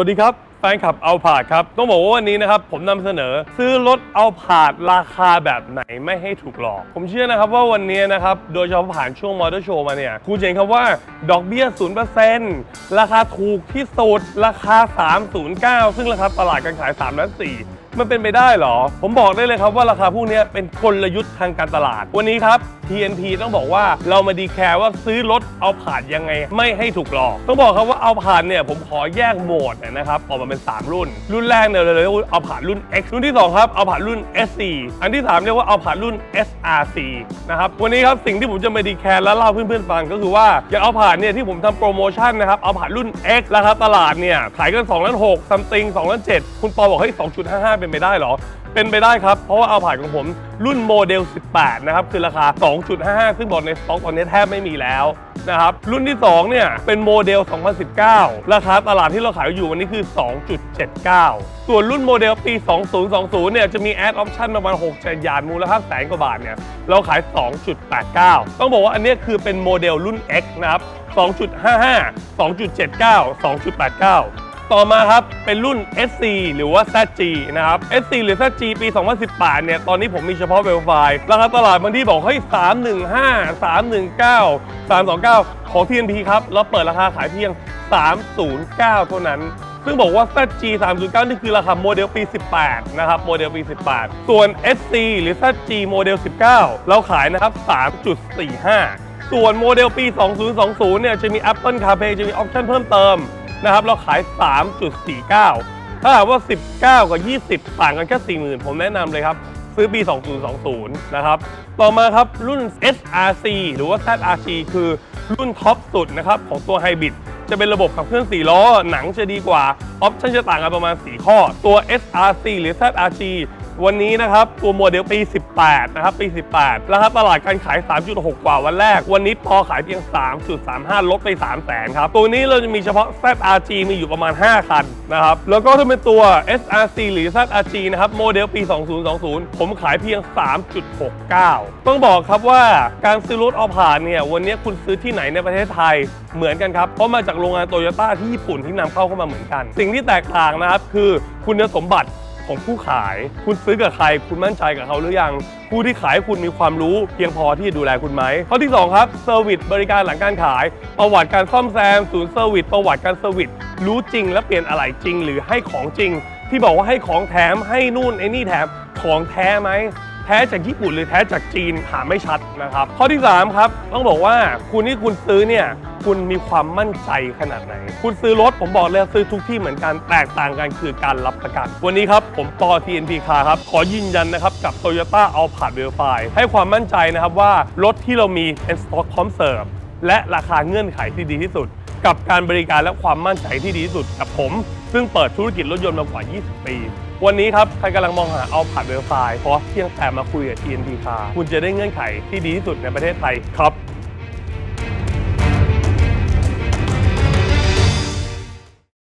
วัสดีครับ แฟนคลับเอาผาดครับ ต้องบอกว่าวันนี้นะครับ ผมนำเสนอซื้อรถเอาผาดราคาแบบไหนไม่ให้ถูกหลอก ผมเชื่อนะครับว่าวันนี้นะครับ โดยเฉพาะผ่านช่วงมอเตอร์โชว์มาเนี่ยคุณจะเห็นครับว่าดอกเบี้ย 0%ราคาถูกที่สุดราคา 309 ซึ่งราคาตลาดการขาย3ล้าน4 มันเป็นไปได้เหรอ ผมบอกได้เลยครับว่าราคาพวกนี้เป็นกลยุทธ์ทางการตลาด วันนี้ครับ TNP ต้องบอกว่าเรามาดีแคร์ว่าซื้อรถเอาผ่านยังไง ไม่ให้ถูกหลอก ต้องบอกครับว่าเอาผ่านเนี่ยผมขอแยกโหมดนะครับออกมาเป็น 3 รุ่น รุ่นแรกเนี่ยเราเรียกว่าเอาผ่านรุ่น X รุ่นที่ 2 ครับเอาผ่านรุ่น SC อันที่ 3 เรียกว่าเอาผ่านรุ่น SRC นะครับวันนี้ครับสิ่งที่ผมจะมาดีแคร์และเล่าเพื่อนๆฟังก็คือว่าอย่างเอาผ่านเนี่ยที่ผมทำโปรโมชั่นนะครับเอาผ่านรุ่น X ราคาตลาดเนี่ยขายกัน2ล้าน6ซัมติง2ล้าน7คุณปอบอกเฮ้2.55เป็น็นไปได้เหรอ เป็นไปได้ครับ เพราะว่าเอาผ่านของผมรุ่นโมเดล 18 นะครับ คือราคา 2.55 ซึ่งบอกในสต็อกตอนนี้แทบไม่มีแล้วนะครับ รุ่นที่ 2 เนี่ย เป็นโมเดล 2019 ราคาตลาดที่เราขายอยู่วันนี้คือ 2.79 ส่วนรุ่นโมเดลปี 2020 เนี่ย จะมีแอดออปชั่นประมาณ6แสนยานมูลค่าแสนกว่าบาทเนี่ย เราขาย 2.89 ต้องบอกว่าอันนี้คือเป็นโมเดลรุ่น X นะครับ 2.55 2.79 2.89 ต่อมาครับเป็นรุ่น SC หรือว่า ZG นะครับ SC หรือ ZG ปี 2018 เนี่ย ตอนนี้ผมมีเฉพาะเวลไฟล์ราคาตลาดบางที่บอกเฮ้ย 315 319 329 ของ TNP ครับ เราเปิดราคาขายเพียง 309 เท่านั้น ซึ่งบอกว่า ZG 309 นี่คือราคาโมเดลปี 18 นะครับ โมเดลปี 18 ส่วน SC หรือ ZG โมเดล 19 เราขายนะครับ 3.45 ส่วนโมเดลปี 2020 เนี่ย จะมี Apple CarPlay จะมีออปชั่นเพิ่มเติม นะครับเราขาย 3.49 ถ้าถามว่า 19 กับ 20 ต่างกันแค่ 40,000 ผมแนะนำเลยครับ ซื้อปี 2020 นะครับ ต่อมาครับรุ่น SRC หรือว่า ZRC คือรุ่นท็อปสุดนะครับของตัวไฮบริดจะเป็นระบบขับเคลื่อน4ล้อ หนังจะดีกว่า ออปชั่นจะต่างกันประมาณ 4 ข้อ ตัว SRC หรือ ZRC วันนี้นะครับตัวโมเดลปี 18 นะครับปี 18ราคาตลาดการขาย 3.6 กว่าวันแรก วันนี้พอขายเพียง 3.35 ลดไป3แสนครับ ตัวนี้เราจะมีเฉพาะ ZRG มีอยู่ประมาณ 5 คันนะครับ แล้วก็ถ้าเป็นตัว SRC หรือ ZRG นะครับโมเดลปี 2020 ผมขายเพียง 3.69 ต้องบอกครับว่าการซื้อรถเอาผ่านเนี่ยวันนี้คุณซื้อที่ไหนในประเทศไทยเหมือนกันครับเพราะมาจากโรงงานโตโยต้าที่ญี่ปุ่นที่นำเข้าเข้ามาเหมือนกัน สิ่งที่แตกต่างนะครับคือคุณสมบัติ ของผู้ขาย คุณซื้อกับใคร คุณมั่นใจกับเขาหรือยัง ผู้ที่ขายให้คุณมีความรู้เพียงพอที่จะดูแลคุณไหมข้อที่ 2 ครับเซอร์วิสบริการหลังการขาย ประวัติการซ่อมแซมศูนย์เซอร์วิสประวัติการเซอร์วิสรู้จริง และเปลี่ยนอะไรจริง หรือให้ของจริง ที่บอกว่าให้ของแถมให้นู่นไอ้นี่แถมของแท้ไหม แท้จากญี่ปุ่นหรือแท้จากจีนหาไม่ชัดนะครับ ข้อที่ 3 ครับ ต้องบอกว่าคุณที่คุณซื้อเนี่ยคุณมีความมั่นใจขนาดไหน คุณซื้อรถผมบอกเลยซื้อทุกที่เหมือนกันแตกต่างกันคือการรับประกัน วันนี้ครับผมปอ TNP คาครับ ขอยืนยันนะครับกับ Toyota a l p a r d v e r i f y ให้ความมั่นใจนะครับว่ารถที่เรามีเป็นสต็อกพร้อมเสิร์ฟและราคาเงื่อนไขที่ดีที่สุด กับการบริการและความมั่นใจที่ดีที่สุดกับผม ซึ่งเปิดธุรกิจรถยนต์มากว่า 20 ปี วันนี้ครับ ใครกำลังมองหาเอาผ่านเวลไฟเพราะเพียงแต่มาคุยกับ TNT Car คุณจะได้เงื่อนไขที่ดีที่สุดในประเทศไทยครับ